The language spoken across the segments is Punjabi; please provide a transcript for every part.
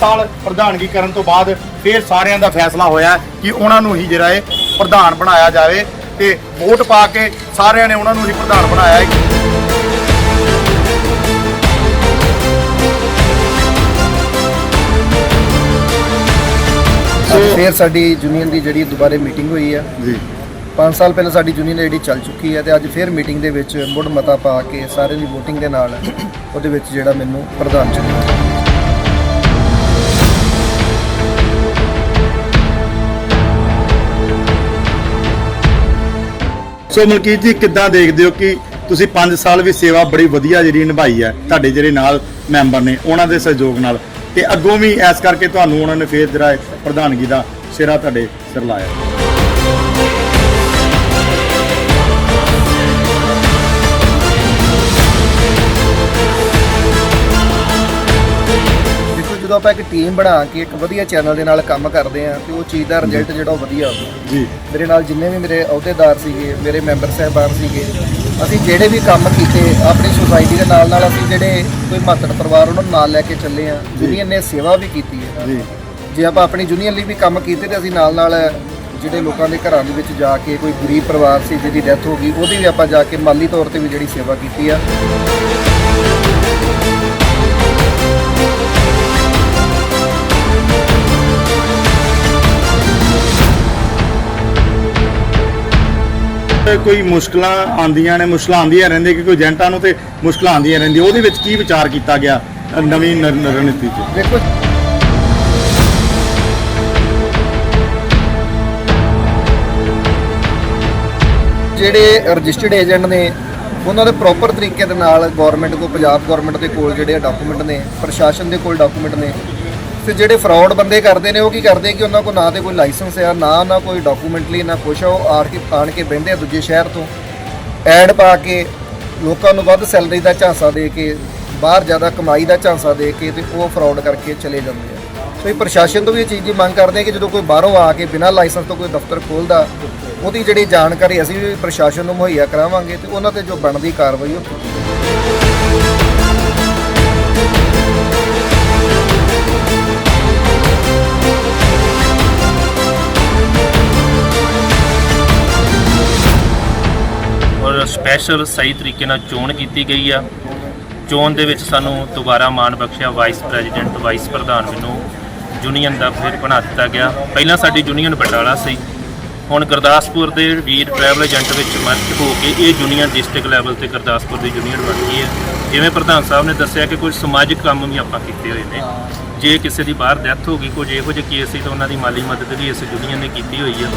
ਸਾਲ ਪ੍ਰਧਾਨਗੀ ਕਰਨ ਤੋਂ ਬਾਅਦ ਫਿਰ ਸਾਰਿਆਂ ਦਾ ਫੈਸਲਾ ਹੋਇਆ ਕਿ ਉਹਨਾਂ ਨੂੰ ਹੀ ਜਿਹੜਾ ਹੈ ਪ੍ਰਧਾਨ ਬਣਾਇਆ ਜਾਵੇ ਤੇ ਵੋਟ ਪਾ ਕੇ ਸਾਰਿਆਂ ਨੇ ਉਹਨਾਂ ਨੂੰ ਹੀ ਪ੍ਰਧਾਨ ਬਣਾਇਆ ਹੈ। ਫੇਰ ਸਾਡੀ ਯੂਨੀਅਨ ਦੀ ਜਿਹੜੀ ਦੁਬਾਰੇ ਮੀਟਿੰਗ ਹੋਈ ਆ। ਜੀ। 5 ਸਾਲ ਪਹਿਲਾਂ ਸਾਡੀ ਯੂਨੀਅਨ ਜਿਹੜੀ ਚੱਲ ਚੁੱਕੀ ਹੈ ਤੇ ਅੱਜ ਫੇਰ ਮੀਟਿੰਗ ਦੇ ਵਿੱਚ ਮੁੜ ਮਤਾ ਪਾ ਕੇ ਸਾਰਿਆਂ ਦੀ VOTING ਦੇ ਨਾਲ ਉਹਦੇ ਵਿੱਚ ਜਿਹੜਾ ਮੈਨੂੰ ਪ੍ਰਧਾਨ ਚੁਣਿਆ। ਸੋ ਮਲਕੀਤ ਜੀ, ਕਿੱਦਾਂ ਦੇਖਦੇ ਹੋ ਕਿ ਤੁਸੀਂ 5 ਸਾਲ ਵੀ ਸੇਵਾ ਬੜੀ ਵਧੀਆ ਜਿਹੜੀ ਨਿਭਾਈ ਹੈ, ਤੁਹਾਡੇ ਜਿਹੜੇ ਨਾਲ ਮੈਂਬਰ ਨੇ, ਉਹਨਾਂ ਦੇ ਸਹਿਯੋਗ ਨਾਲ ਤੇ ਅੱਗੋਂ ਵੀ ਐਸ ਕਰਕੇ ਤੁਹਾਨੂੰ ਉਹਨਾਂ ਨੇ ਫੇਰ ਜਿਹੜਾ ਪ੍ਰਧਾਨਗੀ ਦਾ ਸਿਰਾ ਤੁਹਾਡੇ ਸਿਰ ਲਾਇਆ। ਜਦੋਂ ਆਪਾਂ ਇੱਕ ਟੀਮ ਬਣਾ ਕੇ ਇੱਕ ਵਧੀਆ ਚੈਨਲ ਦੇ ਨਾਲ ਕੰਮ ਕਰਦੇ ਆ ਤੇ ਉਹ ਚੀਜ਼ ਦਾ ਰਿਜ਼ਲਟ ਜਿਹੜਾ ਉਹ ਵਧੀਆ ਆਉਂਦਾ ਜੀ। ਮੇਰੇ ਨਾਲ ਜਿੰਨੇ ਵੀ ਮੇਰੇ ਅਹੁਦੇਦਾਰ ਸੀਗੇ ਮੇਰੇ ਮੈਂਬਰ ਸਹਿਬਾਨ ਸੀਗੇ ਅਸੀਂ ਜਿਹੜੇ ਵੀ ਕੰਮ ਕੀਤੇ ਆਪਣੀ ਸੁਸਾਇਟੀ ਦੇ ਨਾਲ ਨਾਲ ਅਸੀਂ ਜਿਹੜੇ ਕੋਈ ਮਾਤੜ ਪਰਿਵਾਰ ਉਹਨਾਂ ਨੂੰ ਨਾਲ ਲੈ ਕੇ ਚੱਲੇ ਆ ਯੂਨੀਅਨ ਨੇ ਸੇਵਾ ਵੀ ਕੀਤੀ ਹੈ। ਜੀ। ਜੇ ਆਪਾਂ ਆਪਣੀ ਯੂਨੀਅਨ ਲਈ ਵੀ ਕੰਮ ਕੀਤੇ ਤੇ ਅਸੀਂ ਨਾਲ ਨਾਲ ਜਿਹੜੇ ਲੋਕਾਂ ਦੇ ਘਰਾਂ ਦੇ ਵਿੱਚ ਜਾ ਕੇ ਕੋਈ ਗਰੀਬ ਪਰਿਵਾਰ ਸੀ ਜਿਹਦੀ ਡੈਥ ਹੋ ਗਈ ਉਹਦੀ ਵੀ ਆਪਾਂ ਜਾ ਕੇ ਮਾਲੀ ਤੌਰ ਤੇ ਵੀ ਜਿਹੜੀ ਸੇਵਾ ਕੀਤੀ ਆ। ਤੇ ਕੋਈ ਮੁਸ਼ਕਲਾਂ ਆਉਂਦੀਆਂ ਨੇ ਮੁਸ਼ਕਲਾਂ ਆਉਂਦੀਆਂ ਰਹਿੰਦੀਆਂ ਕਿ ਕੋਈ ਏਜੰਟਾਂ ਨੂੰ ਤੇ ਮੁਸ਼ਕਲਾਂ ਆਂਦੀਆਂ ਰਹਿੰਦੀਆਂ ਉਹਦੇ ਵਿੱਚ ਕੀ ਵਿਚਾਰ ਕੀਤਾ ਗਿਆ ਅ, ਨਵੀਂ ਨ- ਰਣਨੀਤੀ 'ਚ? ਦੇਖੋ ਜਿਹੜੇ ਰਜਿਸਟਰਡ ਏਜੰਟ ਨੇ ਉਹਨਾਂ ਦੇ ਪ੍ਰੋਪਰ ਤਰੀਕੇ ਦੇ ਨਾਲ ਗਵਰਨਮੈਂਟ ਕੋਲ ਪੰਜਾਬ ਗਵਰਨਮੈਂਟ ਦੇ ਕੋਲ ਜਿਹੜੇ ਡਾਕੂਮੈਂਟ ਨੇ ਪ੍ਰਸ਼ਾਸਨ ਦੇ ਕੋਲ ਡਾਕੂਮੈਂਟ ਨੇ ਤੇ ਜਿਹੜੇ ਫਰਾਡ ਬੰਦੇ ਕਰਦੇ ਨੇ, ਉਹ ਕੀ ਕਰਦੇ ਕਿ ਉਹਨਾਂ ਕੋਲ ਨਾ ਤੇ ਕੋਈ ਲਾਇਸੈਂਸ ਆ, ਨਾ ਉਹਨਾਂ ਕੋਈ ਡਾਕੂਮੈਂਟਲੀ ਨਾ ਕੁਛ ਆ, ਉਹ ਆੜ ਕੇ, ਆਣ ਕੇ ਬਹਿੰਦੇ ਆ ਦੂਜੇ ਸ਼ਹਿਰ ਤੋਂ। ਐਡ ਪਾ ਕੇ ਲੋਕਾਂ ਨੂੰ ਵੱਧ ਸੈਲਰੀ ਦਾ ਝਾਂਸਾ ਦੇ ਕੇ, ਬਾਹਰ ਜ਼ਿਆਦਾ ਕਮਾਈ ਦਾ ਝਾਂਸਾ ਦੇ ਕੇ ਤੇ ਉਹ ਫਰਾਡ ਕਰਕੇ ਚਲੇ ਜਾਂਦੇ ਆ। ਸੋ ਇਹ ਪ੍ਰਸ਼ਾਸਨ ਤੋਂ ਵੀ ਇਹ ਚੀਜ਼ ਦੀ ਮੰਗ ਕਰਦੇ ਆ ਕਿ ਜਦੋਂ ਕੋਈ ਬਾਹਰੋਂ ਆ ਕੇ ਬਿਨਾਂ ਲਾਇਸੈਂਸ ਤੋਂ ਕੋਈ ਦਫ਼ਤਰ ਖੋਲਦਾ, ਉਹਦੀ ਜਿਹੜੀ ਜਾਣਕਾਰੀ ਅਸੀਂ ਵੀ ਪ੍ਰਸ਼ਾਸਨ ਨੂੰ ਮੁਹੱਈਆ ਕਰਾਵਾਂਗੇ ਤੇ ਉਹਨਾਂ ਤੇ ਜੋ ਬਣਦੀ ਕਾਰਵਾਈ ਉਹ ਕੀਤੀ ਸਪੈਸ਼ਲ ਸਹੀ ਤਰੀਕੇ ਨਾਲ ਚੋਣ ਕੀਤੀ ਗਈ ਆ। ਚੋਣ ਦੇ ਵਿੱਚ ਸਾਨੂੰ ਦੁਬਾਰਾ ਮਾਣ ਬਖਸ਼ਿਆ ਵਾਈਸ ਪ੍ਰੈਜ਼ੀਡੈਂਟ ਵਾਈਸ ਪ੍ਰਧਾਨ ਮੈਨੂੰ ਯੂਨੀਅਨ ਦਾ ਫਿਰ ਬਣਾ ਦਿੱਤਾ ਗਿਆ। ਪਹਿਲਾਂ ਸਾਡੀ ਯੂਨੀਅਨ ਬਟਾਲਾ ਸੀ। ਹੁਣ ਗੁਰਦਾਸਪੁਰ ਦੇ ਵੀਰ ਟਰੈਵਲ ਏਜੰਟ ਵਿੱਚ ਮਰਜ ਹੋ ਕੇ ਇਹ ਯੂਨੀਅਨ ਡਿਸਟ੍ਰਿਕਟ ਲੈਵਲ ਤੇ ਗੁਰਦਾਸਪੁਰ ਦੀ ਯੂਨੀਅਨ ਬਣ ਗਈ ਹੈ। ਜਿਵੇਂ ਪ੍ਰਧਾਨ ਸਾਹਿਬ ਨੇ ਦੱਸਿਆ ਕਿ ਕੁਝ ਸਮਾਜਿਕ ਕੰਮ ਵੀ ਆਪਾਂ ਕੀਤੇ ਹੋਏ ਨੇ। ਜੇ ਕਿਸੇ ਦੀ ਬਾਹਰ ਡੈਥ ਹੋ ਗਈ, ਕੁਝ ਇਹੋ ਜਿਹੇ ਕੇਸ ਸੀ ਤਾਂ ਉਹਨਾਂ ਦੀ ਮਾਲੀ ਮਦਦ ਵੀ ਇਸ ਯੂਨੀਅਨ ਨੇ ਕੀਤੀ ਹੋਈ ਹੈ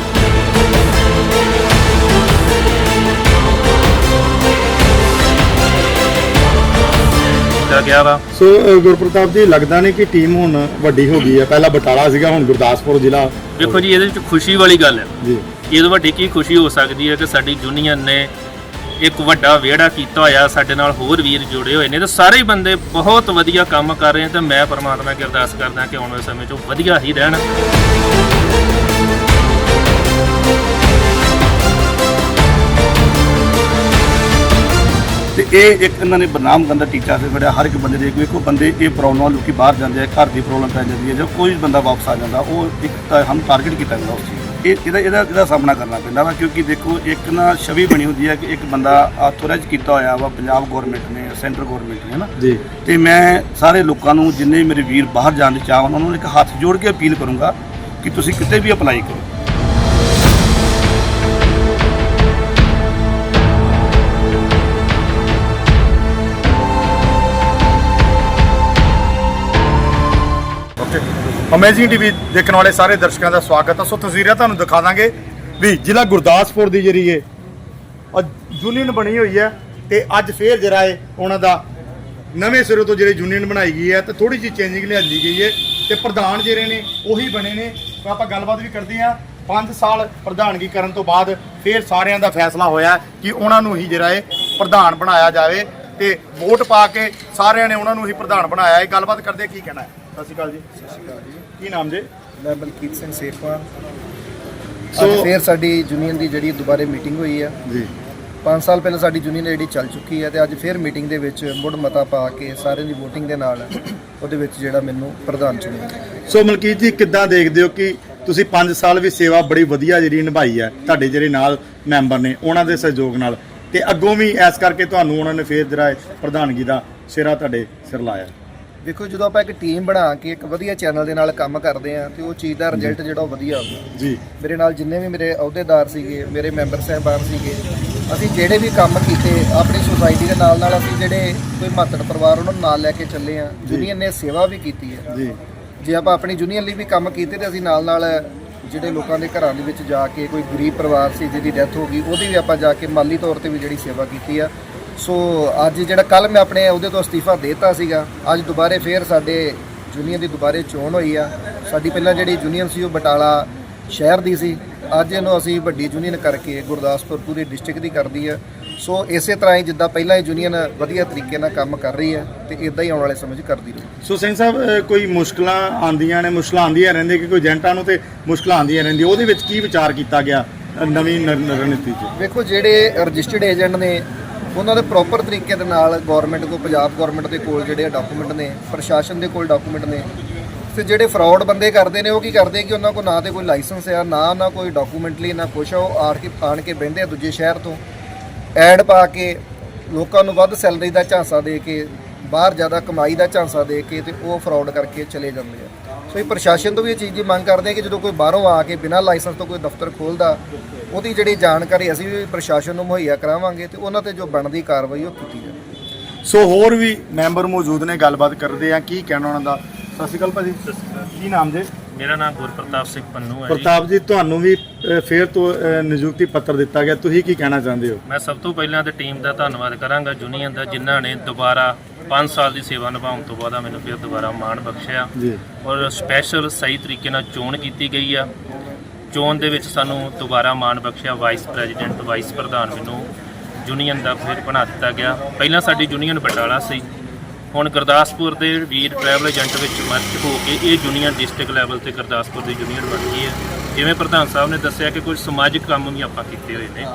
ਕੀਤਾ ਗਿਆ ਵਾ ਸੋ ਅ, ਗੁਰਪ੍ਰਤਾਪ ਜੀ ਲੱਗਦਾ ਨਹੀਂ ਕਿ ਟੀਮ ਹੁਣ ਵੱਡੀ ਹੋ ਗਈ ਹੈ? ਪਹਿਲਾਂ ਬਟਾਲਾ ਸੀਗਾ ਹੁਣ ਗੁਰਦਾਸਪੁਰ ਜ਼ਿਲ੍ਹਾ। ਵੇਖੋ ਜੀ ਇਹਦੇ ਵਿੱਚ ਖੁਸ਼ੀ ਵਾਲੀ ਗੱਲ ਹੈ। ਜੀ। ਇਹਦੇ ਵੱਡੀ ਕੀ ਖੁਸ਼ੀ ਹੋ ਸਕਦੀ ਹੈ ਕਿ ਸਾਡੀ ਯੂਨੀਅਨ ਨੇ ਇੱਕ ਵੱਡਾ ਵਿਹੜਾ ਕੀਤਾ ਹੋਇਆ ਸਾਡੇ ਨਾਲ ਹੋਰ ਵੀਰ ਜੁੜੇ ਹੋਏ ਨੇ। ਤੇ ਸਾਰੇ ਹੀ ਬੰਦੇ ਬਹੁਤ ਵਧੀਆ ਕੰਮ ਕਰ ਰਹੇ ਨੇ ਤੇ ਮੈਂ ਪਰਮਾਤਮਾ ਅੱਗੇ ਅਰਦਾਸ ਕਰਦਾ ਕਿ ਆਉਣ ਵਾਲੇ ਸਮੇਂ 'ਚ ਉਹ ਵਧੀਆ ਹੀ ਰਹਿਣ। ਇਹ ਇੱਕ ਇਹਨਾਂ ਨੇ ਬਦਨਾਮ ਕਰਨ ਦਾ ਟੀਚਾ ਫਿਰ ਫੜਿਆ ਹਰ ਇੱਕ ਬੰਦੇ ਦੇ ਵੇਖੋ ਬੰਦੇ ਇਹ ਪ੍ਰੋਬਲਮ ਲੋਕੀ ਬਾਹਰ ਜਾਂਦੇ ਆ ਘਰ ਦੀ ਪ੍ਰੋਬਲਮ ਪੈ ਜਾਂਦੀ ਹੈ ਜਾਂ ਕੋਈ ਬੰਦਾ ਵਾਪਸ ਆ ਜਾਂਦਾ ਉਹ ਇੱਕ ਤਾਂ ਹਮ ਟਾਰਗੇਟ ਕੀਤਾ ਜਾਂਦਾ ਉਸ ਚੀਜ਼ ਨੂੰ। ਇਹ ਇਹਦਾ ਇਹਦਾ ਇਹਦਾ ਸਾਹਮਣਾ ਕਰਨਾ ਪੈਂਦਾ ਵਾ ਕਿਉਂਕਿ ਦੇਖੋ ਇੱਕ ਨਾ ਛਵੀ ਬਣੀ ਹੁੰਦੀ ਹੈ ਕਿ ਇੱਕ ਬੰਦਾ ਆਥੋਰਾਈਜ਼ ਕੀਤਾ ਹੋਇਆ ਵਾ ਪੰਜਾਬ ਗਵਰਨਮੈਂਟ ਨੇ ਸੈਂਟਰ ਗਵਰਨਮੈਂਟ ਨੇ ਹਨਾ? ਜੀ। ਤੇ ਮੈਂ ਸਾਰੇ ਲੋਕਾਂ ਨੂੰ ਜਿੰਨੇ ਵੀ ਮੇਰੇ ਵੀਰ ਬਾਹਰ ਜਾਣ ਦੇ ਚਾਹਵਾਨ ਉਹਨਾਂ ਨੂੰ ਇੱਕ ਹੱਥ ਜੋੜ ਕੇ ਅਪੀਲ ਕਰੂੰਗਾ ਕਿ ਤੁਸੀਂ ਕਿਤੇ ਵੀ ਅਪਲਾਈ ਕਰੋ। ਅਮੇਜ਼ਿੰਗ ਟੀਵੀ ਦੇਖਣ ਵਾਲੇ ਸਾਰੇ ਦਰਸ਼ਕਾਂ ਦਾ ਸਵਾਗਤ ਹੈ। ਸੋ ਤਸਵੀਰਾਂ ਤੁਹਾਨੂੰ ਦਿਖਾ ਦਾਂਗੇ ਵੀ ਜ਼ਿਲ੍ਹਾ ਗੁਰਦਾਸਪੁਰ ਦੀ ਜਿਹੜੀ ਹੈ ਯੂਨੀਅਨ ਬਣੀ ਹੋਈ ਹੈ ਤੇ ਅੱਜ ਫੇਰ ਜਿਹੜਾ ਹੈ ਉਹਨਾਂ ਦਾ ਨਵੇਂ ਸਿਰੇ ਤੋਂ ਜਿਹੜੀ ਯੂਨੀਅਨ ਬਣਾਈ ਗਈ ਹੈ ਤੇ ਥੋੜੀ ਜਿਹੀ ਚੇਂਜਿੰਗ ਲਿਆਂਦੀ ਗਈ ਹੈ ਤੇ ਪ੍ਰਧਾਨ ਜਿਹੜੇ ਨੇ ਉਹੀ ਬਣੇ ਨੇ। ਆਪਾਂ ਗੱਲਬਾਤ ਵੀ ਕਰਦੇ ਹਾਂ। 5 ਸਾਲ ਪ੍ਰਧਾਨਗੀ ਕਰਨ ਤੋਂ ਬਾਅਦ ਫੇਰ ਸਾਰਿਆਂ ਦਾ ਫੈਸਲਾ ਹੋਇਆ ਕਿ ਉਹਨਾਂ ਨੂੰ ਹੀ ਜਿਹੜਾ ਹੈ ਪ੍ਰਧਾਨ ਬਣਾਇਆ ਜਾਵੇ ਤੇ ਵੋਟ ਪਾ ਕੇ ਸਾਰਿਆਂ ਨੇ ਉਹਨਾਂ ਨੂੰ ਹੀ ਪ੍ਰਧਾਨ ਬਣਾਇਆ ਹੈ। ਗੱਲਬਾਤ ਕਰਦੇ ਕੀ ਕਹਿਣਾ ਹੈ? ਸਤਿ ਸ਼੍ਰੀ ਅਕਾਲ ਜੀ। ਸਤਿ ਸ਼੍ਰੀ ਅਕਾਲ ਜੀ। ਕੀ ਨਾਮ ਜੀ? ਮੈਂ ਬਲਕੀਤ ਸਿੰਘ ਸੇਖਵਾਨ ਸੋ- ਫੇਰ ਸਾਡੀ ਯੂਨੀਅਨ ਦੀ ਜਿਹੜੀ ਦੁਬਾਰੇ ਮੀਟਿੰਗ ਹੋਈ ਆ। ਜੀ। 5 ਸਾਲ ਪਹਿਲਾਂ ਸਾਡੀ ਯੂਨੀਅਨ ਜਿਹੜੀ ਚੱਲ ਚੁੱਕੀ ਹੈ ਤੇ ਅੱਜ ਫਿਰ ਮੀਟਿੰਗ ਦੇ ਵਿੱਚ ਮੁੜ ਮਤਾ ਪਾ ਕੇ ਸਾਰਿਆਂ ਦੀ VOTING ਦੇ ਨਾਲ ਉਹਦੇ ਵਿੱਚ ਜਿਹੜਾ ਮੈਨੂੰ ਪ੍ਰਧਾਨ ਚੁਣਿਆ। ਗਿਆ ਸੋ ਮਲਕੀਤ ਜੀ ਕਿੱਦਾਂ ਦੇਖਦੇ ਹੋ ਕਿ ਤੁਸੀਂ 5 ਸਾਲ ਵੀ ਸੇਵਾ ਬੜੀ ਵਧੀਆ ਜਿਹੜੀ ਨਿਭਾਈ ਹੈ ਤੁਹਾਡੇ ਜਿਹੜੇ ਨਾਲ ਮੈਂਬਰ ਨੇ ਉਹਨਾਂ ਦੇ ਸਹਿਯੋਗ ਨਾਲ। ਤੇ ਅੱਗੋਂ ਵੀ ਐਸ ਕਰਕੇ ਤੁਹਾਨੂੰ ਉਹਨਾਂ ਨੇ ਫੇਰ ਜਿਹੜਾ ਪ੍ਰਧਾਨਗੀ ਦਾ ਸਿਰਾ ਤੁਹਾਡੇ ਸਿਰ ਲਾਇਆ। ਦੇਖੋ ਜਦੋਂ ਆਪਾਂ ਇੱਕ ਟੀਮ ਬਣਾ ਕੇ ਇੱਕ ਵਧੀਆ ਚੈਨਲ ਦੇ ਨਾਲ ਕੰਮ ਕਰਦੇ ਆ ਤੇ ਉਹ ਚੀਜ਼ ਦਾ ਰਿਜ਼ਲਟ ਜਿਹੜਾ ਉਹ ਵਧੀਆ ਆਉਂਦਾ ਜੀ। ਮੇਰੇ ਨਾਲ ਜਿੰਨੇ ਵੀ ਮੇਰੇ ਅਹੁਦੇਦਾਰ ਸੀਗੇ ਮੇਰੇ ਮੈਂਬਰ ਸਾਹਿਬਾਨ ਸੀਗੇ ਅਸੀਂ ਜਿਹੜੇ ਵੀ ਕੰਮ ਕੀਤੇ ਆਪਣੀ ਸੁਸਾਇਟੀ ਦੇ ਨਾਲ ਨਾਲ ਅਸੀਂ ਜਿਹੜੇ ਕੋਈ ਮਾਤੜ ਪਰਿਵਾਰ ਉਹਨਾਂ ਨੂੰ ਨਾਲ ਲੈ ਕੇ ਚੱਲੇ ਆ ਯੂਨੀਅਨ ਨੇ ਸੇਵਾ ਵੀ ਕੀਤੀ ਹੈ। ਜੀ। ਜੇ ਆਪਾਂ ਆਪਣੀ ਯੂਨੀਅਨ ਲਈ ਵੀ ਕੰਮ ਕੀਤੇ ਤੇ ਅਸੀਂ ਨਾਲ ਨਾਲ ਜਿਹੜੇ ਲੋਕਾਂ ਦੇ ਘਰਾਂ ਦੇ ਵਿੱਚ ਜਾ ਕੇ ਕੋਈ ਗਰੀਬ ਪਰਿਵਾਰ ਸੀ ਜਿਹਦੀ ਡੈਥ ਹੋ ਗਈ ਉਹਦੀ ਵੀ ਆਪਾਂ ਜਾ ਕੇ ਮਾਲੀ ਤੌਰ ਤੇ ਵੀ ਜਿਹੜੀ ਸੇਵਾ ਕੀਤੀ ਆ। ਸੋ ਅੱਜ ਜਿਹੜਾ ਕੱਲ ਮੈਂ ਆਪਣੇ ਉਹਦੇ ਤੋਂ ਅਸਤੀਫਾ ਦੇਤਾ ਸੀਗਾ ਅੱਜ ਦੁਬਾਰੇ ਫੇਰ ਸਾਡੇ ਯੂਨੀਅਨ ਦੀ ਦੁਬਾਰੇ ਚੋਣ ਹੋਈ ਆ। ਸਾਡੀ ਪਹਿਲਾਂ ਜਿਹੜੀ ਯੂਨੀਅਨ ਸੀ ਉਹ ਬਟਾਲਾ ਸ਼ਹਿਰ ਦੀ ਸੀ। ਅੱਜ ਇਹਨੂੰ ਅਸੀਂ ਵੱਡੀ ਯੂਨੀਅਨ ਕਰਕੇ ਗੁਰਦਾਸਪੁਰ ਪੂਰੀ ਡਿਸਟ੍ਰਿਕਟ ਦੀ ਕਰਦੀ ਆ। ਸੋ ਇਸੇ ਤਰ੍ਹਾਂ ਹੀ ਜਿੱਦਾਂ ਪਹਿਲਾਂ ਇਹ ਯੂਨੀਅਨ ਵਧੀਆ ਤਰੀਕੇ ਨਾਲ ਕੰਮ ਕਰ ਰਹੀ ਹੈ ਤੇ ਇਦਾਂ ਹੀ ਆਉਣ ਵਾਲੇ ਸਮੇਂ 'ਚ ਕਰਦੀ ਰਹੂ। ਸੋ ਸਿੰਘ ਸਾਹਿਬ ਕੋਈ ਮੁਸ਼ਕਲਾਂ ਆਂਦੀਆਂ ਨੇ ਮੁਸ਼ਕਲਾਂ ਆਂਦੀਆਂ ਰਹਿੰਦੀਆਂ ਕਿ ਕੋਈ ਏਜੰਟਾਂ ਨੂੰ ਤੇ ਮੁਸ਼ਕਲਾਂ ਆਂਦੀਆਂ ਰਹਿੰਦੀਆਂ ਉਹਦੇ ਵਿੱਚ ਕੀ ਵਿਚਾਰ ਕੀਤਾ ਗਿਆ ਨਵੀਂ ਰਣਨੀਤੀ 'ਚ? ਵੇਖੋ ਜਿਹੜੇ ਰਜਿਸਟਰਡ ਏਜੰਟ ਨੇ ਉਹਨਾਂ ਦੇ ਪ੍ਰੋਪਰ ਤਰੀਕੇ ਦੇ ਨਾਲ ਗਵਰਨਮੈਂਟ ਕੋਲ ਪੰਜਾਬ ਗਵਰਨਮੈਂਟ ਦੇ ਕੋਲ ਜਿਹੜੇ ਡਾਕੂਮੈਂਟ ਨੇ, ਪ੍ਰਸ਼ਾਸਨ ਦੇ ਕੋਲ ਡਾਕੂਮੈਂਟ ਨੇ, ਤੇ ਜਿਹੜੇ ਫਰਾਡ ਬੰਦੇ ਕਰਦੇ ਨੇ, ਉਹ ਕੀ ਕਰਦੇ ਕਿ ਉਹਨਾਂ ਕੋਲ ਨਾ ਤੇ ਕੋਈ ਲਾਇਸੈਂਸ ਆ, ਨਾ ਉਹਨਾਂ ਕੋਈ ਡਾਕੂਮੈਂਟਲੀ ਨਾ ਕੁਛ ਆ, ਉਹ ਆੜ ਕੇ, ਆਣ ਕੇ ਬਹਿੰਦੇ ਆ ਦੂਜੇ ਸ਼ਹਿਰ ਤੋਂ। ਐਡ ਪਾ ਕੇ ਲੋਕਾਂ ਨੂੰ ਵੱਧ ਸੈਲਰੀ ਦਾ ਝਾਂਸਾ ਦੇ ਕੇ, ਬਾਹਰ ਜ਼ਿਆਦਾ ਕਮਾਈ ਦਾ ਝਾਂਸਾ ਦੇ ਕੇ ਤੇ ਉਹ ਫਰਾਡ ਕਰਕੇ ਚਲੇ ਜਾਂਦੇ ਆ। ਸੋ ਇਹ ਪ੍ਰਸ਼ਾਸਨ ਤੋਂ ਵੀ ਇਹ ਚੀਜ਼ ਦੀ ਮੰਗ ਕਰਦੇ ਆ ਕਿ ਜਦੋਂ ਕੋਈ ਬਾਹਰੋਂ ਆ ਕੇ ਬਿਨਾਂ ਲਾਇਸੈਂਸ ਤੋਂ ਕੋਈ ਦਫ਼ਤਰ ਖੋਲਦਾ ਉਹਦੀ ਜਿਹੜੀ ਜਾਣਕਾਰੀ ਅਸੀਂ ਵੀ ਪ੍ਰਸ਼ਾਸਨ ਨੂੰ ਮੁਹੱਈਆ ਕਰਾਵਾਂਗੇ ਤੇ ਉਹਨਾਂ ਤੇ ਜੋ ਬਣਦੀ ਕਾਰਵਾਈ ਉਹ ਕੀਤੀ ਜਾਵੇ। ਸੋ ਹੋਰ ਵੀ ਮੈਂਬਰ ਮੌਜੂਦ ਨੇ ਗੱਲਬਾਤ ਕਰਦੇ ਆ ਕੀ ਕਹਿਣਾ ਉਹਨਾਂ ਦਾ? ਸਤਿ ਸ਼੍ਰੀ ਅਕਾਲ ਭਾਜੀ। ਕੀ ਨਾਮ ਜੀ? ਮੇਰਾ ਨਾਮ ਗੁਰਪ੍ਰਤਾਪ ਸਿੰਘ ਪੰਨੂ ਹੈ ਜੀ। ਪ੍ਰਤਾਪ ਜੀ ਤੁਹਾਨੂੰ ਵੀ ਫੇਰ ਤੋਂ ਨਿਯੁਕਤੀ ਪੱਤਰ ਦਿੱਤਾ ਗਿਆ। ਤੁਸੀਂ ਕੀ ਕਹਿਣਾ ਚਾਹੁੰਦੇ ਹੋ? ਮੈਂ ਸਭ ਤੋਂ ਪਹਿਲਾਂ ਤੇ ਟੀਮ ਦਾ ਧੰਨਵਾਦ ਕਰਾਂਗਾ ਯੂਨੀਅਨ ਦਾ ਜਿਨ੍ਹਾਂ ਨੇ ਦੁਬਾਰਾ 5 ਸਾਲ ਦੀ ਸੇਵਾ ਨਿਭਾਉਣ ਤੋਂ ਬਾਅਦ ਮੈਨੂੰ ਫਿਰ ਦੁਬਾਰਾ ਮਾਣ ਬਖਸ਼ਿਆ। ਜੀ। ਔਰ ਸਪੈਸ਼ਲ ਸਹੀ ਤਰੀਕੇ ਨਾਲ ਚੋਣ ਕੀਤੀ ਗਈ ਆ। ਚੋਣ ਦੇ ਵਿੱਚ ਸਾਨੂੰ ਦੁਬਾਰਾ ਮਾਣ ਬਖਸ਼ਿਆ। ਵਾਈਸ ਪ੍ਰੈਜ਼ੀਡੈਂਟ ਵਾਈਸ ਪ੍ਰਧਾਨ ਮੈਨੂੰ ਯੂਨੀਅਨ ਦਾ ਫਿਰ ਬਣਾ ਦਿੱਤਾ ਗਿਆ। ਪਹਿਲਾਂ ਸਾਡੀ ਯੂਨੀਅਨ ਬਟਾਲਾ ਸੀ। ਹੁਣ ਗੁਰਦਾਸਪੁਰ ਦੇ ਵੀਰ ਟਰੈਵਲ ਏਜੰਟ ਵਿੱਚ ਮਰਚ ਹੋ ਕੇ ਇਹ ਯੂਨੀਅਨ ਡਿਸਟ੍ਰਿਕਟ ਲੈਵਲ ਤੇ ਗੁਰਦਾਸਪੁਰ ਦੀ ਯੂਨੀਅਨ ਬਣ ਗਈ ਹੈ। ਜਿਵੇਂ ਪ੍ਰਧਾਨ ਸਾਹਿਬ ਨੇ ਦੱਸਿਆ ਕਿ ਕੁਝ ਸਮਾਜਿਕ ਕੰਮ ਵੀ ਆਪਾਂ ਕੀਤੇ ਹੋਏ ਨੇ।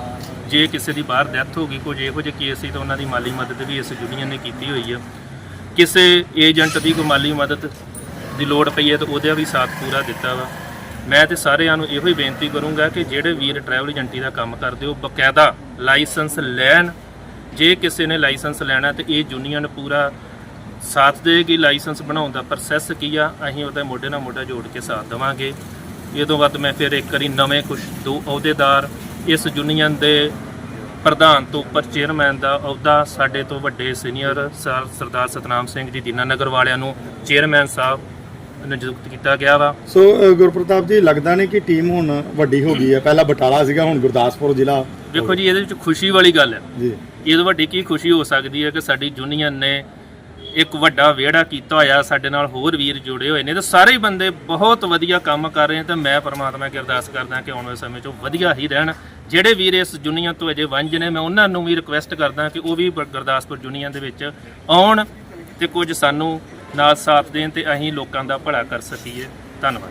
ਜੇ ਕਿਸੇ ਦੀ ਬਾਹਰ ਡੈਥ ਹੋ ਗਈ, ਕੁਝ ਇਹੋ ਜਿਹੇ ਕੇਸ ਸੀ ਤਾਂ ਉਹਨਾਂ ਦੀ ਮਾਲੀ ਮਦਦ ਵੀ ਇਸ ਯੂਨੀਅਨ ਨੇ ਕੀਤੀ ਹੋਈ ਹੈ। ਕਿਸੇ ਏਜੰਟ ਦੀ ਕੋਈ ਮਾਲੀ ਮਦਦ ਦੀ ਲੋੜ ਪਈ ਹੈ ਤਾਂ ਉਹਦਾ ਵੀ ਸਾਥ ਪੂਰਾ ਦਿੱਤਾ ਵਾ। ਮੈਂ ਤੇ ਸਾਰਿਆਂ ਨੂੰ ਇਹੋ ਹੀ ਬੇਨਤੀ ਕਰੂੰਗਾ ਕਿ ਜਿਹੜੇ ਵੀਰ ਟਰੈਵਲ ਏਜੰਟੀ ਦਾ ਕੰਮ ਕਰਦੇ ਹੋ, ਬਕਾਇਦਾ ਲਾਇਸੈਂਸ ਲੈਣ। ਜੇ ਕਿਸੇ ਨੇ ਲਾਇਸੈਂਸ ਲੈਣਾ ਤੇ ਇਹ ਯੂਨੀਅਨ ਪੂਰਾ ਸਾਥ ਦੇਗੀ ਲਾਇਸੈਂਸ ਬਣਾਉਣ ਦਾ ਪ੍ਰੋਸੈਸ ਕੀ ਆ, ਅਸੀਂ ਉਹਦਾ ਮੋਢੇ ਨਾਲ ਮੋਢਾ ਜੋੜ ਕੇ ਸਾਥ ਦੇਵਾਂਗੇ। ਇਹ ਤੋਂ ਬਾਅਦ ਮੈਂ ਫਿਰ ਇੱਕ ਵਾਰੀ ਨਵੇਂ ਕੁਝ ਦੋ ਅਹੁਦੇਦਾਰ ਇਸ ਯੂਨੀਅਨ ਦੇ ਪ੍ਰਧਾਨ ਤੋਂ ਉੱਪਰ ਚੇਅਰਮੈਨ ਦਾ ਅਹੁਦਾ, ਸਾਡੇ ਤੋਂ ਵੱਡੇ ਸੀਨੀਅਰ ਸਰ ਸਰਦਾਰ ਸਤਨਾਮ ਸਿੰਘ ਜੀ ਦੀਨਾਨਗਰ ਵਾਲਿਆਂ ਨੂੰ ਚੇਅਰਮੈਨ ਸਾਹਿਬ ਨਿਯੁਕਤ ਕੀਤਾ ਗਿਆ ਵਾ। ਸੋ ਗੁਰਪ੍ਰਤਾਪ ਜੀ ਲੱਗਦਾ ਨਹੀਂ ਕਿ ਟੀਮ ਹੁਣ ਵੱਡੀ ਹੋ ਗਈ ਹੈ ਪਹਿਲਾਂ ਬਟਾਲਾ ਸੀਗਾ ਹੁਣ ਗੁਰਦਾਸਪੁਰ ਜ਼ਿਲ੍ਹਾ। ਵੇਖੋ ਜੀ ਇਹਦੇ ਵਿੱਚ ਖੁਸ਼ੀ ਵਾਲੀ ਗੱਲ ਹੈ ਜੀ। ਇਹ ਤੋਂ ਵੱਡੀ ਕੀ ਖੁਸ਼ੀ ਹੋ ਸਕਦੀ ਹੈ ਕਿ ਸਾਡੀ ਯੂਨੀਅਨ ਨੇ ਇੱਕ ਵੱਡਾ ਵਿਹੜਾ ਕੀਤਾ ਹੋਇਆ ਸਾਡੇ ਨਾਲ ਹੋਰ ਵੀਰ ਜੁੜੇ ਹੋਏ ਨੇ। ਤੇ ਸਾਰੇ ਹੀ ਬੰਦੇ ਬਹੁਤ ਵਧੀਆ ਕੰਮ ਕਰ ਰਹੇ ਤੇ ਮੈਂ ਪਰਮਾਤਮਾ ਅੱਗੇ ਅਰਦਾਸ ਕਰਦਾ ਕਿ ਆਉਣ ਵਾਲੇ ਸਮੇਂ 'ਚ ਉਹ ਵਧੀਆ ਹੀ ਰਹਿਣ। ਜਿਹੜੇ ਵੀਰ ਇਸ ਯੂਨੀਅਨ ਤੋਂ ਅਜੇ ਵਾਂਝ ਨੇ ਮੈਂ ਉਹਨਾਂ ਨੂੰ ਵੀ ਰਿਕੁਐਸਟ ਕਰਦਾ ਕਿ ਉਹ ਵੀ ਬ- ਗੁਰਦਾਸਪੁਰ ਯੂਨੀਅਨ ਦੇ ਵਿੱਚ ਆਉਣ ਤੇ ਕੁਝ ਸਾਨੂੰ ਨਾਲ ਸਾਥ ਦੇਣ ਤੇ ਅਸੀਂ ਲੋਕਾਂ ਦਾ ਭਲਾ ਕਰ ਸਕੀਏ। ਧੰਨਵਾਦ।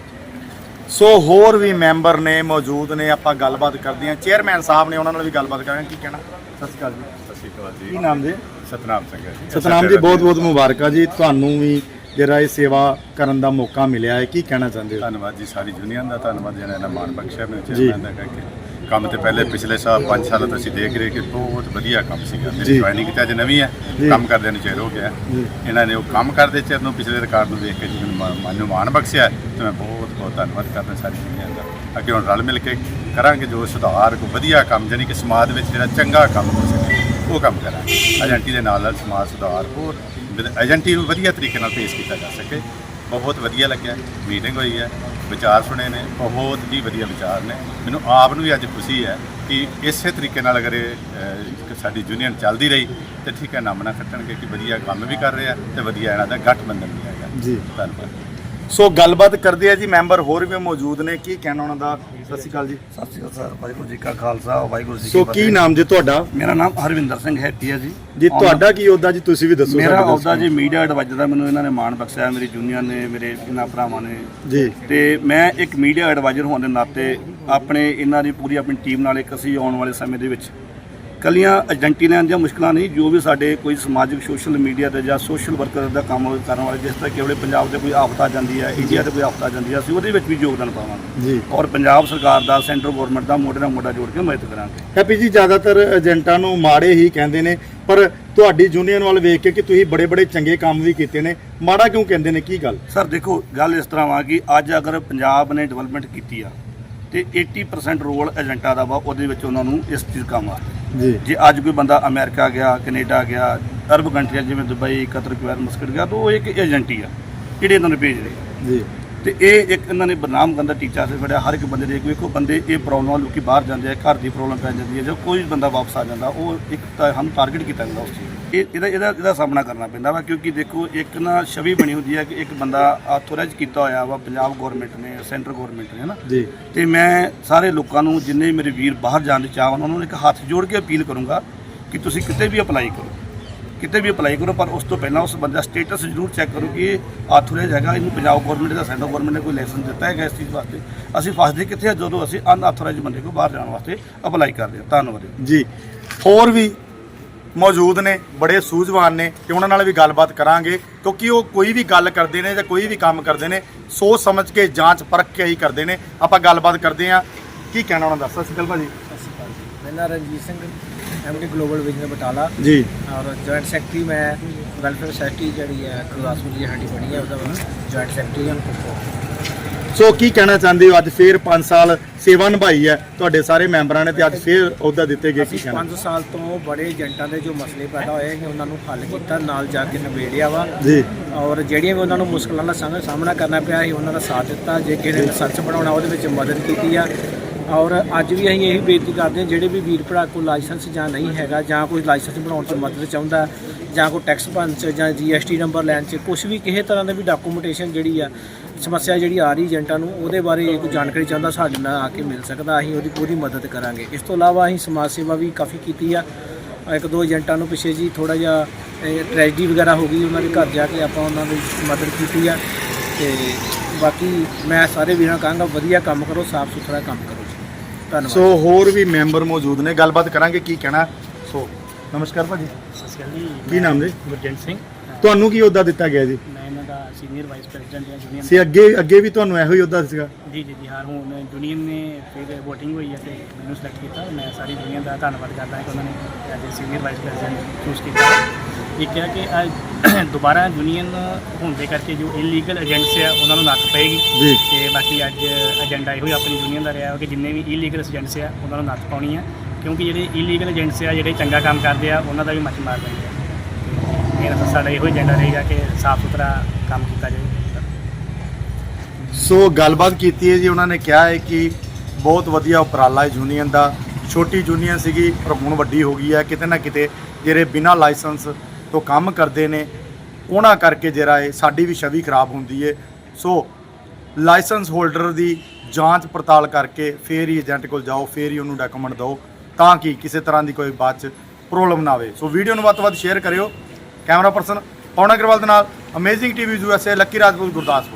ਸੋ ਹੋਰ ਵੀ ਮੈਂਬਰ ਨੇ ਮੌਜੂਦ ਨੇ ਆਪਾਂ ਗੱਲਬਾਤ ਕਰਦੇ ਹਾਂ। ਚੇਅਰਮੈਨ ਸਾਹਿਬ ਨੇ ਉਹਨਾਂ ਨਾਲ ਵੀ ਗੱਲਬਾਤ ਕਰਾਂਗੇ। ਕੀ ਕਹਿਣਾ? ਸਤਿ ਸ਼੍ਰੀ ਅਕਾਲ ਜੀ। ਸਤਿ ਸ਼੍ਰੀ ਅਕਾਲ ਕੀ ਜੀ ਨਾਮ ਜੀ? ਸਤਨਾਮ ਸਿੰਘ ਹੈ ਜੀ। ਸਤਨਾਮ ਜੀ ਬਹੁਤ ਬਹੁਤ ਮੁਬਾਰਕਾਂ ਜੀ। ਤੁਹਾਨੂੰ ਵੀ ਜਿਹੜਾ ਇਹ ਸੇਵਾ ਕਰਨ ਦਾ ਮੌਕਾ ਮਿਲਿਆ ਹੈ। ਕੀ ਕਹਿਣਾ ਚਾਹੁੰਦੇ ਹੋ? ਧੰਨਵਾਦ ਜੀ ਸਾਰੀ ਯੂਨੀਅਨ ਦਾ ਧੰਨਵਾਦ। ਜਿਹਨਾਂ ਇਹਨਾਂ ਮਾਣ ਬਖਸ਼ਿਆ ਮੈਨੂੰ। ਚੇਅਰਮੈਨ ਦਾ ਕਰਕੇ ਕੰਮ ਤੇ ਪਹਿਲੇ ਪਿਛਲੇ ਸਾਲ 5 ਸਾਲ ਤੋਂ ਅਸੀਂ ਦੇਖ ਰਹੇ ਕਿ ਬਹੁਤ ਵਧੀਆ ਕੰਮ ਸੀਗਾ ਜੀ। ਮੇਰੀ ਜੁਆਇਨਿੰਗ ਤੇ ਅੱਜ ਨਵੀਂ ਹੈ। ਕੰਮ ਕਰਦੇ ਨੂੰ ਚਿਰ ਹੋ ਗਿਆ। ਇਹਨਾਂ ਨੇ ਉਹ ਕੰਮ ਕਰਦੇ ਚਿਰ ਨੂੰ ਪਿਛਲੇ ਰਿਕਾਰਡ ਨੂੰ ਦੇਖ ਕੇ ਜੀ ਮੈਨੂੰ ਮਾਣ ਬਖਸ਼ਿਆ ਤੇ ਮੈਂ ਬਹੁਤ ਬਹੁਤ ਧੰਨਵਾਦ ਕਰਦਾ ਸਾਰੀ ਯੂਨੀਅਨ ਦਾ ਅੱਗੇ ਹੁਣ ਰਲ ਮਿਲ ਕੇ ਕਰਾਂਗੇ ਜੋ ਸੁਧਾਰ ਕੋ ਵਧੀਆ ਕੰਮ ਜਾਨੀ ਕਿ ਸਮਾਜ ਵਿੱਚ ਜਿਹੜਾ ਚੰਗਾ ਕੰਮ ਹੋ ਸਕੇ ਉਹ ਕੰਮ ਕਰਾਂਗੇ ਏਜੰਟੀ ਦੇ ਨਾਲ ਨਾਲ ਸਮਾਜ ਸੁਧਾਰ ਹੋਰ ਏਜੰਟੀ ਨੂੰ ਵਧੀਆ ਤਰੀਕੇ ਨਾਲ ਪੇਸ਼ ਕੀਤਾ ਜਾ ਸਕੇ ਬਹੁਤ ਵਧੀਆ ਲੱਗਿਆ। ਮੀਟਿੰਗ ਹੋਈ ਹੈ ਵਿਚਾਰ ਸੁਣੇ ਨੇ ਬਹੁਤ ਹੀ ਵਧੀਆ ਵਿਚਾਰ ਨੇ। ਮੈਨੂੰ ਆਪ ਨੂੰ ਵੀ ਅੱਜ ਖੁਸ਼ੀ ਹੈ ਕਿ ਇਸੇ ਤਰੀਕੇ ਨਾਲ ਅਗਰ ਇਹ, ਸਾਡੀ ਯੂਨੀਅਨ ਚੱਲਦੀ ਰਹੀ ਤੇ ਠੀਕ ਹੈ ਨਾਮ ਨਾ ਖੱਟਣਗੇ ਕਿ ਵਧੀਆ ਕੰਮ ਵੀ ਕਰ ਰਹੇ ਤੇ ਵਧੀਆ ਇਹਨਾਂ ਦਾ ਗਠਬੰਧਨ ਵੀ ਹੈਗਾ। ਜੀ। ਧੰਨਵਾਦ। ਸੋ ਗੱਲਬਾਤ ਕਰਦੇ ਆ ਜੀ ਮੈਂਬਰ ਹੋਰ ਵੀ ਮੌਜੂਦ ਨੇ। ਕੀ ਕਹਿਣਾ ਉਹਨਾਂ ਦਾ? ਸਤਿ ਸ਼੍ਰੀ ਅਕਾਲ ਜੀ। ਸਤਿ ਸ਼੍ਰੀ ਅਕਾਲ ਸਰ ਵਾਹਿਗੁਰੂ ਜੀ ਕਾ ਖਾਲਸਾ ਵਾਹਿਗੁਰੂ ਜੀ ਸੋ ਕੀ ਨਾਮ ਜੀ ਤੁਹਾਡਾ? ਮੇਰਾ ਨਾਮ ਹਰਵਿੰਦਰ ਸਿੰਘ ਹੈਟੀ ਹੈ ਜੀ। ਜੀ ਤੁਹਾਡਾ ਕੀ ਅਹੁਦਾ ਜੀ? ਤੁਸੀਂ ਵੀ ਦੱਸੋ ਮੇਰਾ ਸਾਡੇ ਅਹੁਦਾ ਜੀ ਮੀਡੀਆ ਐਡਵਾਈਜ਼ਰ ਦਾ ਮੈਨੂੰ ਇਹਨਾਂ ਨੇ ਮਾਣ ਬਖਸ਼ਿਆ ਮੇਰੀ ਯੂਨੀਅਨ ਨੇ ਮੇਰੇ ਇਹਨਾਂ ਭਰਾਵਾਂ ਨੂੰ। ਜੀ। ਤੇ ਮੈਂ ਇੱਕ ਮੀਡੀਆ ਐਡਵਾਈਜ਼ਰ ਹੋਣ ਦੇ ਨਾਤੇ ਆਪਣੇ ਇਹਨਾਂ ਦੀ ਪੂਰੀ ਆਪਣੀ ਟੀਮ ਨਾਲ ਇੱਕ ਅਸੀਂ ਆਉਣ ਵਾਲੇ ਸਮੇਂ ਦੇ ਵਿੱਚ ਕੱਲੀਆਂ ਏਜੰਟੀ ਲੈਣ ਦੀਆਂ ਮੁਸ਼ਕਲਾਂ ਨਹੀਂ ਜੋ ਵੀ ਸਾਡੇ ਕੋਈ ਸਮਾਜਿਕ ਸੋਸ਼ਲ ਮੀਡੀਆ ਤੇ ਜਾਂ ਸੋਸ਼ਲ ਵਰਕਰ ਦਾ ਕੰਮ ਕਰਨ ਵਾਲੇ ਜਿਸ ਤਰ੍ਹਾਂ ਕਿ ਉਹਦੇ ਪੰਜਾਬ ਤੇ ਕੋਈ ਆਫਤ ਆ ਜਾਂਦੀ ਹੈ ਇੰਡੀਆ ਤੇ ਕੋਈ ਆਫਤ ਆ ਜਾਂਦੀ ਹੈ ਅਸੀਂ ਉਹਦੇ ਵਿੱਚ ਵੀ ਯੋਗਦਾਨ ਪਾਵਾਂਗੇ। ਜੀ। ਔਰ ਪੰਜਾਬ ਸਰਕਾਰ ਦਾ ਸੈਂਟਰ ਗਵਰਨਮੈਂਟ ਦਾ ਮੋਢੇ ਨਾਲ ਮੋਢਾ ਜੋੜ ਕੇ ਮਦਦ ਕਰਾਂਗੇ। ਹੈਪੀ ਜੀ ਜ਼ਿਆਦਾਤਰ ਏਜੰਟਾਂ ਨੂੰ ਮਾੜੇ ਹੀ ਕਹਿੰਦੇ ਨੇ ਪਰ ਤੁਹਾਡੀ ਯੂਨੀਅਨ ਵੱਲ ਵੇਖ ਕੇ ਕਿ ਤੁਸੀਂ ਬੜੇ ਬੜੇ ਚੰਗੇ ਕੰਮ ਵੀ ਕੀਤੇ ਨੇ ਮਾੜਾ ਕਿਉਂ ਕਹਿੰਦੇ ਨੇ? ਕੀ ਗੱਲ? ਸਰ ਦੇਖੋ ਗੱਲ ਇਸ ਤਰ੍ਹਾਂ ਵਾ ਕਿ ਅੱਜ ਅਗਰ ਪੰਜਾਬ ਨੇ ਡਿਵੈਲਪਮੈਂਟ ਕੀਤੀ ਆ ਤੇ 80% ਰੋਲ ਏਜੰਟਾਂ ਦਾ ਵਾ ਉਹਦੇ ਵਿੱਚ ਉਹਨਾਂ ਨੂੰ ਇਸ ਚੀਜ਼ ਕੰਮ ਆ ਜੀ। ਜੇ ਅੱਜ ਕੋਈ ਬੰਦਾ ਅਮਰੀਕਾ ਗਿਆ ਕੈਨੇਡਾ ਗਿਆ ਅਰਬ ਕੰਟਰੀਆਂ ਜਿਵੇਂ ਦੁਬਈ ਕਤਰ ਕੁਵੈਤ ਮਸਕਟ ਗਿਆ ਤਾਂ ਉਹ ਇੱਕ ਏਜੰਟ ਹੀ ਆ ਜਿਹੜੇ ਇਹਨਾਂ ਨੂੰ ਭੇਜ ਰਹੇ ਜੀ। ਤੇ ਇਹ ਇੱਕ ਇਹਨਾਂ ਨੇ ਬਦਨਾਮ ਕਰਨ ਦਾ ਟੀਚਾ ਸੇ ਫੜਿਆ। ਹਰ ਇੱਕ ਬੰਦੇ ਦੇ ਵੇਖੋ ਬੰਦੇ ਇਹ ਪ੍ਰੋਬਲਮ ਲੋਕੀ ਬਾਹਰ ਜਾਂਦੇ ਆ ਘਰ ਦੀ ਪ੍ਰੋਬਲਮ ਪੈ ਜਾਂਦੀ ਹੈ। ਜਦੋਂ ਕੋਈ ਬੰਦਾ ਵਾਪਸ ਆ ਜਾਂਦਾ ਉਹ ਇੱਕ ਤਾਂ ਹਮ ਟਾਰਗੇਟ ਕੀਤਾ ਜਾਂਦਾ ਉਸ ਚੀਜ਼ ਇਹ ਇਹਦਾ ਇਹਦਾ ਇਹਦਾ ਸਾਹਮਣਾ ਕਰਨਾ ਪੈਂਦਾ ਵਾ ਕਿਉਂਕਿ ਦੇਖੋ ਇੱਕ ਨਾ ਛਵੀ ਬਣੀ ਹੁੰਦੀ ਹੈ ਕਿ ਇੱਕ ਬੰਦਾ ਆਥੋਰਾਈਜ਼ ਕੀਤਾ ਹੋਇਆ ਵਾ ਪੰਜਾਬ ਗਵਰਨਮੈਂਟ ਨੇ ਸੈਂਟਰ ਗਵਰਨਮੈਂਟ ਨੇ ਹਨਾ? ਜੀ। ਤੇ ਮੈਂ ਸਾਰੇ ਲੋਕਾਂ ਨੂੰ ਜਿੰਨੇ ਮੇਰੇ ਵੀਰ ਬਾਹਰ ਜਾਣ ਦੇ ਚਾਹਵਾਨ ਉਹਨਾਂ ਨੂੰ ਇੱਕ ਹੱਥ ਜੋੜ ਕੇ ਅਪੀਲ ਕਰੂੰਗਾ ਕਿ ਤੁਸੀਂ ਕਿਤੇ ਵੀ ਅਪਲਾਈ ਕਰੋ। ਕਿਤੇ ਵੀ ਅਪਲਾਈ ਕਰੋ, ਪਰ ਉਸ ਤੋਂ ਪਹਿਲਾਂ ਉਸ ਬੰਦੇ ਦਾ ਸਟੇਟਸ ਜ਼ਰੂਰ ਚੈੱਕ ਕਰੋ ਕਿ ਇਹ ਆਥੋਰਾਈਜ਼ ਹੈਗਾ, ਇਹਨੂੰ ਪੰਜਾਬ ਗਵਰਨਮੈਂਟ ਦਾ ਸੈਂਟਰ ਗਵਰਨਮੈਂਟ ਨੇ ਕੋਈ ਲਾਇਸੈਂਸ ਦਿੱਤਾ ਹੈਗਾ ਇਸ ਚੀਜ਼ ਵਾਸਤੇ। ਅਸੀਂ ਫਸਦੇ ਕਿੱਥੇ ਆ? ਜਦੋਂ ਅਸੀਂ ਅਨਆਥੋਰਾਈਜ਼ ਬੰਦੇ ਕੋਲ ਬਾਹਰ ਜਾਣ ਵਾਸਤੇ ਅਪਲਾਈ ਕਰਦੇ ਹਾਂ। ਧੰਨਵਾਦ ਜੀ। ਜੀ, ਹੋਰ ਵੀ ਮੌਜੂਦ ਨੇ, ਬੜੇ ਸੂਝਵਾਨ ਨੇ ਤੇ ਉਹਨਾਂ ਨਾਲ ਵੀ ਗੱਲਬਾਤ ਕਰਾਂਗੇ, ਕਿਉਂਕਿ ਉਹ ਕੋਈ ਵੀ ਗੱਲ ਕਰਦੇ ਨੇ ਜਾਂ ਕੋਈ ਵੀ ਕੰਮ ਕਰਦੇ ਨੇ, ਸੋਚ ਸਮਝ ਕੇ ਜਾਂਚ ਪਰਖ ਕੇ ਹੀ ਕਰਦੇ ਨੇ। ਆਪਾਂ ਗੱਲਬਾਤ ਕਰਦੇ ਹਾਂ। ਕੀ ਕਹਿਣਾ ਉਹਨਾਂ ਦਾ? ਸਤਿ ਸ਼੍ਰੀ ਅਕਾਲ ਭਾਜੀ। ਨਾਮ Ranjit Singh MD global vision Batala. ਜੀ। ਔਰ ਜੁਆਇੰਟ ਸੈਕਟਰੀ ਮੈਂ ਵੈਲਫੇਅਰ ਸੋਸਾਇਟੀ ਜਿਹੜੀ ਹੈ ਗੁਰਦਾਸਪੁਰ ਦੀ ਸਾਡੀ ਬਣੀ ਹੈ ਉਹਦਾ ਜੁਆਇੰਟ ਸੈਕਟਰੀ ਹਾਂ ਸੋ ਕੀ ਕਹਿਣਾ ਚਾਹੁੰਦੇ ਹੋ? ਅੱਜ ਫੇਰ 5 ਸਾਲ ਸੇਵਾ ਨਿਭਾਈ ਹੈ ਤੁਹਾਡੇ ਸਾਰੇ ਮੈਂਬਰਾਂ ਨੇ ਤੇ ਅੱਜ ਫੇਰ ਅਹੁਦਾ ਦਿੱਤੇ ਗਏ ਕੀ ਅਸੀਂ ਕਹਿਣਾ? 5 ਸਾਲ ਤੋਂ ਬੜੇ ਏਜੰਟਾਂ ਦੇ ਜੋ ਮਸਲੇ ਪੈਦਾ ਹੋਏ ਸੀ ਉਹਨਾਂ ਨੂੰ ਹੱਲ ਕੀਤਾ ਨਾਲ ਜਾ ਕੇ ਨਿਬੇੜਿਆ ਵਾ। ਜੀ। ਔਰ ਜਿਹੜੀਆਂ ਵੀ ਉਹਨਾਂ ਨੂੰ ਮੁਸ਼ਕਲਾਂ ਦਾ ਸਾਹਮਣਾ- ਸਾਹਮਣਾ ਕਰਨਾ ਪਿਆ ਸੀ ਉਹਨਾਂ ਦਾ ਸਾਥ ਦਿੱਤਾ। ਜੇ ਕਿਸੇ ਨੇ ਲਾਇਸੈਂਸ ਬਣਾਉਣਾ ਉਹਦੇ ਵਿੱਚ ਮਦਦ ਕੀਤੀ ਆ। ਔਰ ਅੱਜ ਵੀ ਅਸੀਂ ਇਹੀ ਬੇਨਤੀ ਕਰਦੇ ਹਾਂ, ਜਿਹੜੇ ਵੀ ਵੀਰ ਭਰਾ ਕੋਲ ਲਾਇਸੈਂਸ ਜਾਂ ਨਹੀਂ ਹੈਗਾ, ਜਾਂ ਕੋਈ ਲਾਇਸੈਂਸ ਬਣਾਉਣ 'ਚ ਮਦਦ ਚਾਹੁੰਦਾ, ਜਾਂ ਕੋਈ ਟੈਕਸ ਭਰਨ 'ਚ ਜਾਂ ਜੀਐਸਟੀ ਨੰਬਰ ਲੈਣ 'ਚ ਕੁਝ ਵੀ ਕਿਸੇ ਤਰ੍ਹਾਂ ਦੇ ਵੀ ਡਾਕੂਮੈਂਟੇਸ਼ਨ ਜਿਹੜੀ ਆ, ਸਮੱਸਿਆ ਜਿਹੜੀ ਆ ਰਹੀ ਏਜੰਟਾਂ ਨੂੰ, ਉਹਦੇ ਬਾਰੇ ਕੋਈ ਜਾਣਕਾਰੀ ਚਾਹੁੰਦਾ, ਸਾਡੇ ਨਾਲ ਆ ਕੇ ਮਿਲ ਸਕਦਾ, ਅਸੀਂ ਉਹਦੀ ਪੂਰੀ ਮਦਦ ਕਰਾਂਗੇ। ਇਸ ਤੋਂ ਇਲਾਵਾ ਅਸੀਂ ਸਮਾਜ ਸੇਵਾ ਵੀ ਕਾਫੀ ਕੀਤੀ ਆ। ਇੱਕ ਦੋ ਏਜੰਟਾਂ ਨੂੰ ਪਿੱਛੇ ਜੀ ਥੋੜਾ ਜਿਹਾ ਟ੍ਰੈਜਡੀ ਵਗੈਰਾ ਹੋ ਗਈ, ਉਹਨਾਂ ਦੇ ਘਰ ਜਾ ਕੇ ਆਪਾਂ ਉਹਨਾਂ ਦੀ ਮਦਦ ਕੀਤੀ ਆ। ਤੇ ਬਾਕੀ ਮੈਂ ਸਾਰੇ ਵੀਰਾਂ ਕਹਾਂਗਾ, ਵਧੀਆ ਕੰਮ ਕਰੋ ਸਾਫ਼ ਸੁਥਰਾ ਕੰਮ ਕਰੋ। ਧੰਨਵਾਦ। ਸੋ ਹੋਰ ਵੀ ਮੈਂਬਰ ਮੌਜੂਦ ਨੇ ਗੱਲਬਾਤ ਕਰਾਂਗੇ ਕੀ ਕਹਿਣਾ। ਸੋ ਨਮਸਕਾਰ ਭਾਜੀ। ਸਤਿ ਸ਼੍ਰੀ ਅਕਾਲ ਜੀ। ਕੀ ਨਾਮ ਜੀ? ਗੁਰਜੰਟ ਸਿੰਘ। ਤੁਹਾਨੂੰ ਕੀ ਅਹੁਦਾ ਦਿੱਤਾ ਗਿਆ ਜੀ? ਮੈਂ ਇਹਨਾਂ ਦਾ ਸੀਨੀਅਰ ਵਾਈਸ ਪ੍ਰੈਜ਼ੀਡੈਂਟ ਹਾਂ ਯੂਨੀਅਨ ਸੀ ਅੱਗੇ ਅੱਗੇ ਵੀ ਤੁਹਾਨੂੰ ਇਹੋ ਹੀ ਅਹੁਦਾ ਸੀਗਾ? ਜੀ ਜੀ ਜੀ ਹਾਂ ਹੁਣ ਯੂਨੀਅਨ ਨੇ ਫਿਰ VOTING ਹੋਈ ਹੈ ਤੇ ਮੈਨੂੰ ਸਿਲੈਕਟ ਕੀਤਾ ਮੈਂ ਸਾਰੀ ਯੂਨੀਅਨ ਦਾ ਧੰਨਵਾਦ ਕਰਦਾ ਹਾਂ ਕਿ ਉਹਨਾਂ ਨੇ as senior vice president choose ਕੀਤਾ। ਇੱਕ ਹੈ ਕਿ ਅੱਜ ਦੁਬਾਰਾ ਯੂਨੀਅਨ ਹੋਣ ਦੇ ਕਰਕੇ ਜੋ ਇਲੀਗਲ ਏਜੰਟਸ ਆ ਉਹਨਾਂ ਨੂੰ ਨੱਥ ਪਏਗੀ। ਜੀ। ਤੇ ਬਾਕੀ ਅੱਜ ਏਜੰਡਾ ਇਹੋ ਹੀ ਆਪਣੀ ਯੂਨੀਅਨ ਦਾ ਰਿਹਾ ਕਿ ਜਿੰਨੇ ਵੀ ਇਲੀਗਲ ਏਜੰਟਸ ਆ ਉਹਨਾਂ ਨੂੰ ਨੱਥ ਪਾਉਣੀ ਆ। ਕਿਉਂਕਿ ਜਿਹੜੇ ਇਲੀਗਲ ਏਜੰਟਸ ਆ ਜਿਹੜੇ ਚੰਗਾ ਕੰਮ ਕਰਦੇ ਆ ਉਹਨਾਂ ਦਾ ਵੀ ਮੱਚ ਮਾਰ ਦਿੰਦੇ ਆ। ਤੇ ਮੇਰਾ ਤਾਂ ਸਾਡਾ ਇਹੋ ਏਜੰਡਾ ਰਹੇਗਾ ਕਿ ਸਾਫ਼ ਸੁਥਰਾ ਕੰਮ ਕੀਤਾ ਜਾਵੇ। ਸੋ ਗੱਲਬਾਤ ਕੀਤੀ ਹੈ ਜੀ ਉਹਨਾਂ ਨੇ ਕਿਹਾ ਹੈ ਕਿ ਬਹੁਤ ਵਧੀਆ ਉਪਰਾਲਾ ਹੈ ਯੂਨੀਅਨ ਦਾ। ਛੋਟੀ ਯੂਨੀਅਨ ਸੀਗੀ ਪਰ ਹੁਣ ਵੱਡੀ ਹੋ ਗਈ ਹੈ। ਕਿਤੇ ਨਾ ਕਿਤੇ ਜਿਹੜੇ ਬਿਨਾਂ ਲਾਇਸੈਂਸ ਤੋਂ ਕੰਮ ਕਰਦੇ ਨੇ, ਉਹਨਾਂ ਕਰਕੇ ਜਿਹੜਾ ਹੈ ਸਾਡੀ ਵੀ ਛਵੀ ਖਰਾਬ ਹੁੰਦੀ ਹੈ ਸੋ ਲਾਇਸੈਂਸ ਹੋਲਡਰ ਦੀ ਜਾਂਚ ਪੜਤਾਲ ਕਰਕੇ ਫੇਰ ਹੀ ਏਜੰਟ ਕੋਲ ਜਾਓ, ਫੇਰ ਹੀ ਉਹਨੂੰ ਡਾਕੂਮੈਂਟ ਦਿਓ, ਤਾਂ ਕਿ ਕਿਸੇ ਤਰ੍ਹਾਂ ਦੀ ਕੋਈ ਬਾਅਦ ਚ ਪ੍ਰੋਬਲਮ ਨਾ ਆਵੇ। ਸੋ ਵੀਡੀਓ ਨੂੰ ਵੱਧ ਤੋਂ ਵੱਧ ਸ਼ੇਅਰ ਕਰਿਓ। ਕੈਮਰਾ ਪਰਸਨ ਪੌਣਾ ਅਗਰਵਾਲ ਦੇ ਨਾਲ amazing TV USA lucky Rajput Gurdaspur